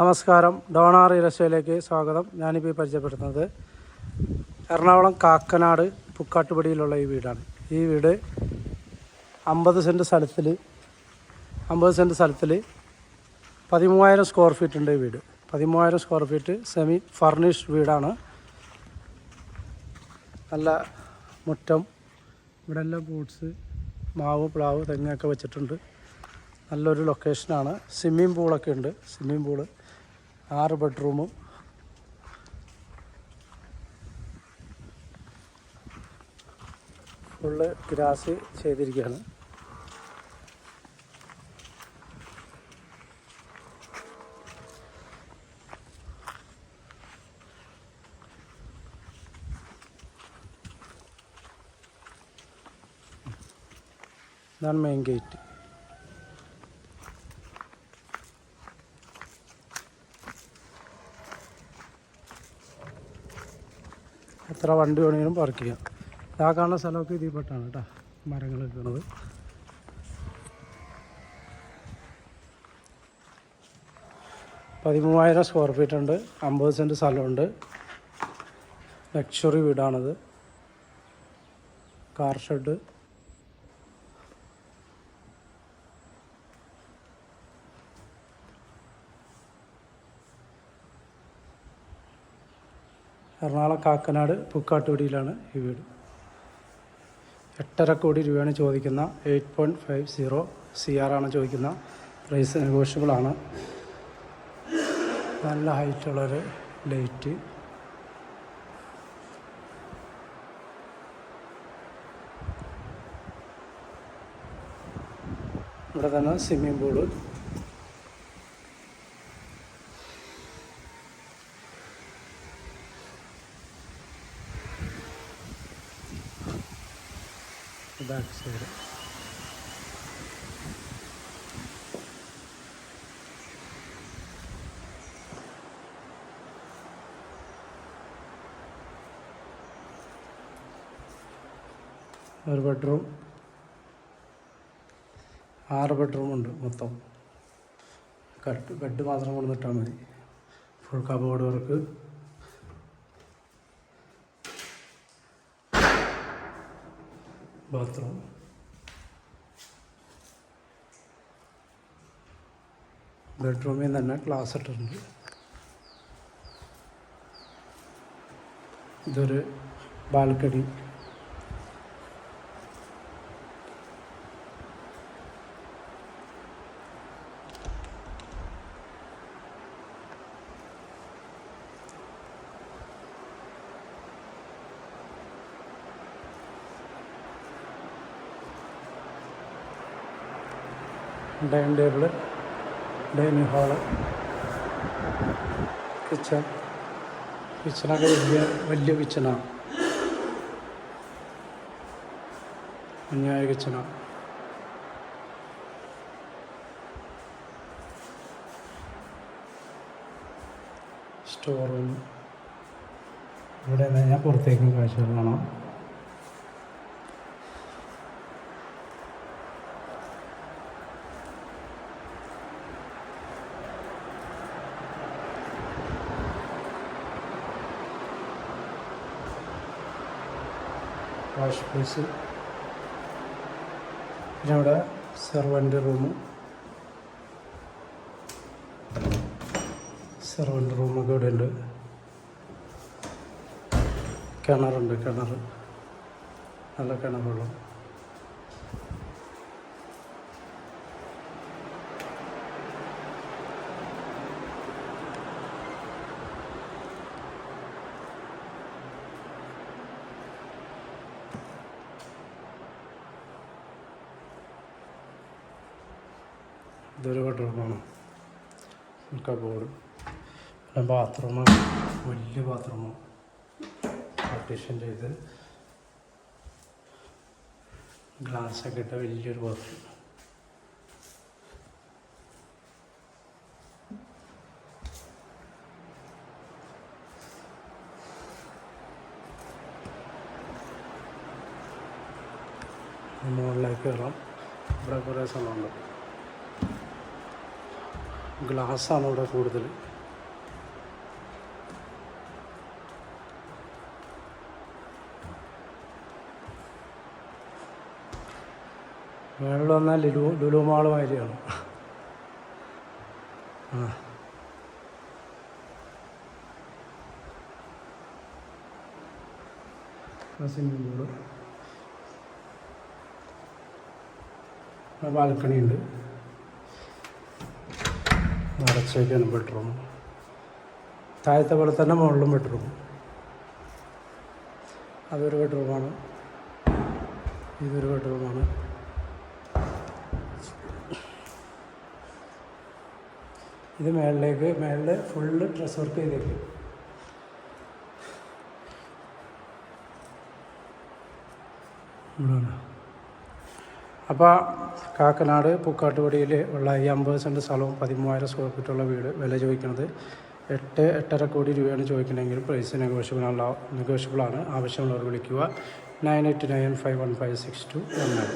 നമസ്കാരം. ഡോണാർ ഇരസ്റ്റയിലേക്ക് സ്വാഗതം. ഞാനിപ്പോൾ പരിചയപ്പെടുത്തുന്നത് എറണാകുളം കാക്കനാട് പുക്കാട്ടുപടിയിലുള്ള ഈ വീടാണ്. ഈ വീട് അമ്പത് സെന്റ് സ്ഥലത്തിൽ അമ്പത് സെന്റ് സ്ഥലത്തിൽ പതിമൂവായിരം സ്ക്വയർ ഫീറ്റ് ഉണ്ട് ഈ വീട്. പതിമൂവായിരം സ്ക്വയർ ഫീറ്റ് സെമി ഫർണിഷ്ഡ് വീടാണ്. നല്ല മുറ്റം ഇവിടെ എല്ലാം ഫ്രൂട്ട്സ് മാവ് പ്ലാവ് തെങ്ങൊക്കെ വെച്ചിട്ടുണ്ട്. നല്ലൊരു ലൊക്കേഷനാണ് സ്വിമ്മിംഗ് പൂളൊക്കെ ഉണ്ട്. സ്വിമ്മിംഗ് പൂൾ ആറ് ബെഡ്റൂമും. ഫുള്ള് ഗ്രാസ് ചെയ്തിരിക്കുകയാണ്. ഇതാണ് മെയിൻ ഗേറ്റ് എത്ര വണ്ടി വേണമെങ്കിലും പാർക്ക് ചെയ്യാം. ആ കാണുന്ന സ്ഥലമൊക്കെ ഇതിൽ പെട്ടാണ് കേട്ടോ മരങ്ങൾ നിൽക്കുന്നത് പതിമൂവായിരം സ്ക്വയർ ഫീറ്റ് ഉണ്ട് അമ്പത് സെന്റ് സ്ഥലമുണ്ട്. ലക്ഷറി വീടാണത്. കാർ ഷെഡ് എറണാകുളം കാക്കനാട് പുക്കാട്ടുപടിയിലാണ് ഈ വീട്. എട്ടര കോടി രൂപയാണ് ചോദിക്കുന്ന eight point five zero C R ആണ് ചോദിക്കുന്ന പ്രൈസ് നെഗോഷ്യബിളാണ് നല്ല ഹൈറ്റുള്ളൊരു ലൈറ്റ്. ഇവിടെ തന്നെ സ്വിമ്മിംഗ് പൂൾ. സൈഡ്. ഒരു ബെഡ്റൂം. ആറ് ബെഡ്റൂം ഉണ്ട് മൊത്തം. കട്ട് ബെഡ് മാത്രം കൊണ്ടുവന്നിട്ടാൽ മതി. Full cupboard work. ബാത്റൂം ബെഡ്റൂമിൽ തന്നെ ക്ലാസ് ഇട്ടിട്ടുണ്ട്. ഇതൊരു balcony dining table dining hall kitchen. കിച്ചണൊക്കെ വലിയ വലിയ കിച്ചണാണ്. കുഞ്ഞായ കിച്ചണാണ്. Store room. ഇവിടെ ഞാൻ പുറത്തേക്കും കാഴ്ചകൾ കാണാം. വാഷ് ബേസ് പിന്നെ അവിടെ സെർവന്റ് റൂം സെർവന്റ് റൂമൊക്കെ ഇവിടെ ഉണ്ട്. കിണറുണ്ട് കിണർ നല്ല കിണറുള്ള ഇതൊരു ബെഡ്റൂമാണ് കബോർഡ് പിന്നെ ബാത്റൂമാണ് വലിയ ബാത്റൂമാണ് പാർട്ടീഷൻ ചെയ്ത് ഗ്ലാസ്സൊക്കെ ഇട്ട വലിയൊരു ബാത്റൂം മുകളിലേക്ക് കയറാം. ഇവിടെ കുറേ സ്ഥലമുണ്ട്. ഗ്ലാസ്സാണ് ഇവിടെ കൂടുതൽ. മേളിൽ വന്നാൽ ലുലു ലുലുമാൾ മാതിരിയാണ് ആ. സ്വിമ്മിംഗ് ബാൽക്കണി ഉണ്ട്. അടച്ചേക്കാണ് ബെഡ്റൂം താഴത്തെ പോലെ തന്നെ മുകളിലും ബെഡ്റൂം അതൊരു ബെഡ്റൂമാണ് ഇതൊരു ബെഡ്റൂമാണ് ഇത് മേളിലേക്ക് മേളിൽ ഫുള്ള് ഡ്രസ് വർക്ക് ചെയ്തേക്കും. ഇവിടെയാണ് അപ്പോൾ കാക്കനാട് പൂക്കാട്ടുപടിയിൽ ഉള്ള ഈ അമ്പത് സെന്റ് സ്ഥലവും പതിമൂവായിരം സ്ക്വയർ ഫീറ്റുള്ള വീട് വില ചോദിക്കുന്നത് എട്ട് എട്ടര കോടി രൂപയാണ് ചോദിക്കുന്നതെങ്കിൽ പ്രൈസ് നെഗോഷ്യബിൾ നെഗോഷ്യബിളാണ് ആവശ്യമുള്ളവർ വിളിക്കുക. Nine eight nine five one five six two one nine